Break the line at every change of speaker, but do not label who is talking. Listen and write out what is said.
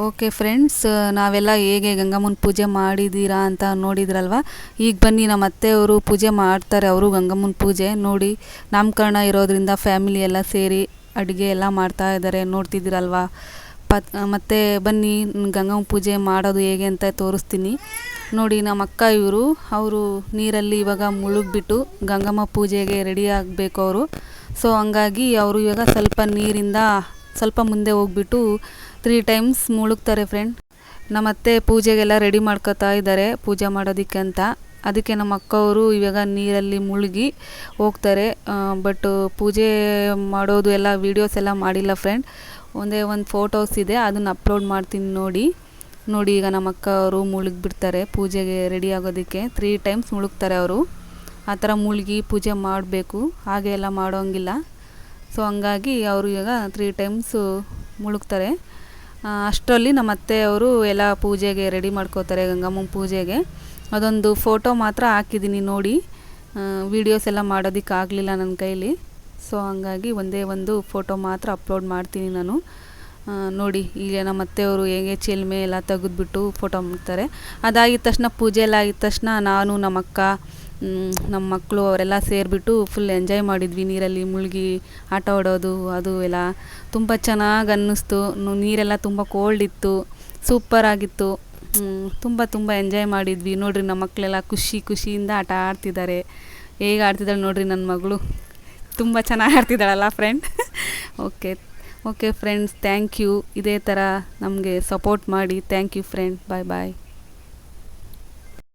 Okay friends, ನಾವೆಲ್ಲ ಹೇಗೆ ಗಂಗಮ್ಮನ ಪೂಜೆ ಮಾಡಿದ್ದೀರಾ ಅಂತ ನೋಡಿದ್ರಲ್ವ? ಈಗ ಬನ್ನಿ, ನಮ್ಮ ಅತ್ತೆಯವರು ಪೂಜೆ ಮಾಡ್ತಾರೆ, ಅವರು ಗಂಗಮ್ಮನ ಪೂಜೆ. ನೋಡಿ, ನಾಮಕರಣ ಇರೋದ್ರಿಂದ ಫ್ಯಾಮಿಲಿ ಎಲ್ಲ ಸೇರಿ ಅಡುಗೆ ಎಲ್ಲ ಮಾಡ್ತಾ ಇದ್ದಾರೆ, ನೋಡ್ತಿದ್ದೀರಲ್ವ? ಪತ್, ಮತ್ತು ಬನ್ನಿ ಗಂಗಮ್ಮ ಪೂಜೆ ಮಾಡೋದು ಹೇಗೆ ಅಂತ ತೋರಿಸ್ತೀನಿ. ನೋಡಿ, ನಮ್ಮ ಅಕ್ಕ ಇವರು, ಅವರು ನೀರಲ್ಲಿ ಇವಾಗ ಮುಳುಗ್ಬಿಟ್ಟು ಗಂಗಮ್ಮ ಪೂಜೆಗೆ ರೆಡಿ ಆಗಬೇಕು ಅವರು. ಸೊ ಹಂಗಾಗಿ ಅವರು ಇವಾಗ ಸ್ವಲ್ಪ ನೀರಿಂದ ಸ್ವಲ್ಪ ಮುಂದೆ ಹೋಗ್ಬಿಟ್ಟು ತ್ರೀ ಟೈಮ್ಸ್ ಮುಳುಗ್ತಾರೆ ಫ್ರೆಂಡ್ ನಮ್ಮ ಅತ್ತೆ ಪೂಜೆಗೆಲ್ಲ ರೆಡಿ ಮಾಡ್ಕೋತಾ ಇದ್ದಾರೆ ಪೂಜೆ ಮಾಡೋದಕ್ಕೆ ಅಂತ. ಅದಕ್ಕೆ ನಮ್ಮ ಅಕ್ಕವರು ಇವಾಗ ನೀರಲ್ಲಿ ಮುಳುಗಿ ಹೋಗ್ತಾರೆ. ಬಟ್ ಪೂಜೆ ಮಾಡೋದು ಎಲ್ಲ ವೀಡಿಯೋಸ್ ಎಲ್ಲ ಮಾಡಿಲ್ಲ ಫ್ರೆಂಡ್ ಒಂದೇ ಒಂದು ಫೋಟೋಸ್ ಇದೆ, ಅದನ್ನು ಅಪ್ಲೋಡ್ ಮಾಡ್ತೀನಿ ನೋಡಿ. ನೋಡಿ ಈಗ ನಮ್ಮ ಅಕ್ಕ ಅವರು ಮುಳುಗಿಬಿಡ್ತಾರೆ ಪೂಜೆಗೆ ರೆಡಿ ಆಗೋದಕ್ಕೆ. ತ್ರೀ ಟೈಮ್ಸ್ ಮುಳುಗ್ತಾರೆ ಅವರು. ಆ ಥರ ಮುಳುಗಿ ಪೂಜೆ ಮಾಡಬೇಕು. ಹಾಗೆ ಎಲ್ಲ ಮಾಡೋಂಗಿಲ್ಲ. ಸೊ ಹಂಗಾಗಿ ಅವರು ಇವಾಗ ತ್ರೀ ಟೈಮ್ಸು ಮುಳುಗ್ತಾರೆ. ಅಷ್ಟರಲ್ಲಿ ನಮ್ಮ ಅತ್ತೆಯವರು ಎಲ್ಲ ಪೂಜೆಗೆ ರೆಡಿ ಮಾಡ್ಕೋತಾರೆ, ಗಂಗಮ್ಮನ ಪೂಜೆಗೆ. ಅದೊಂದು ಫೋಟೋ ಮಾತ್ರ ಹಾಕಿದ್ದೀನಿ ನೋಡಿ. ವೀಡಿಯೋಸ್ ಎಲ್ಲ ಮಾಡೋದಕ್ಕಾಗಲಿಲ್ಲ ನನ್ನ ಕೈಲಿ. ಸೊ ಹಂಗಾಗಿ ಒಂದೇ ಒಂದು ಫೋಟೋ ಮಾತ್ರ ಅಪ್ಲೋಡ್ ಮಾಡ್ತೀನಿ ನಾನು. ನೋಡಿ, ಈಗ ನಮ್ಮ ಅತ್ತೆಯವರು ಹೇಗೆ ಚಿಲ್ಮೆ ಎಲ್ಲ ತೆಗೆದ್ಬಿಟ್ಟು ಫೋಟೋ ಮಾಡ್ತಾರೆ. ಅದಾಗಿದ ತಕ್ಷಣ, ಪೂಜೆ ಎಲ್ಲ ಆಗಿದ ತಕ್ಷಣ ನಾನು ನಮ್ಮ ಅಕ್ಕ ನಮ್ಮ ಮಕ್ಕಳು ಅವರೆಲ್ಲ ಸೇರಿಬಿಟ್ಟು ಫುಲ್ ಎಂಜಾಯ್ ಮಾಡಿದ್ವಿ. ನೀರಲ್ಲಿ ಮುಳುಗಿ, ಆಟ ಆಡೋದು, ಅದು ಎಲ್ಲ. ತುಂಬ ಚೆನ್ನಾಗಿ ಅನ್ನಿಸ್ತು. ನೀರೆಲ್ಲ ತುಂಬ ಕೋಲ್ಡ್ ಇತ್ತು. ಸೂಪರಾಗಿತ್ತು ತುಂಬ ತುಂಬ ಎಂಜಾಯ್ ಮಾಡಿದ್ವಿ. ನೋಡಿರಿ ನಮ್ಮ ಮಕ್ಕಳೆಲ್ಲ ಖುಷಿ, ಖುಷಿಯಿಂದ ಆಟ ಆಡ್ತಿದ್ದಾರೆ. ಹೇಗೆ ಆಡ್ತಿದ್ದಾಳೆ ನೋಡಿರಿ ನನ್ನ ಮಗಳು. ತುಂಬ ಚೆನ್ನಾಗಿ ಆಡ್ತಿದ್ದಾಳಲ್ಲ friend okay okay friends thank you ಇದೇ ಥರ ನಮಗೆ ಸಪೋರ್ಟ್ ಮಾಡಿ. Thank you friend bye bye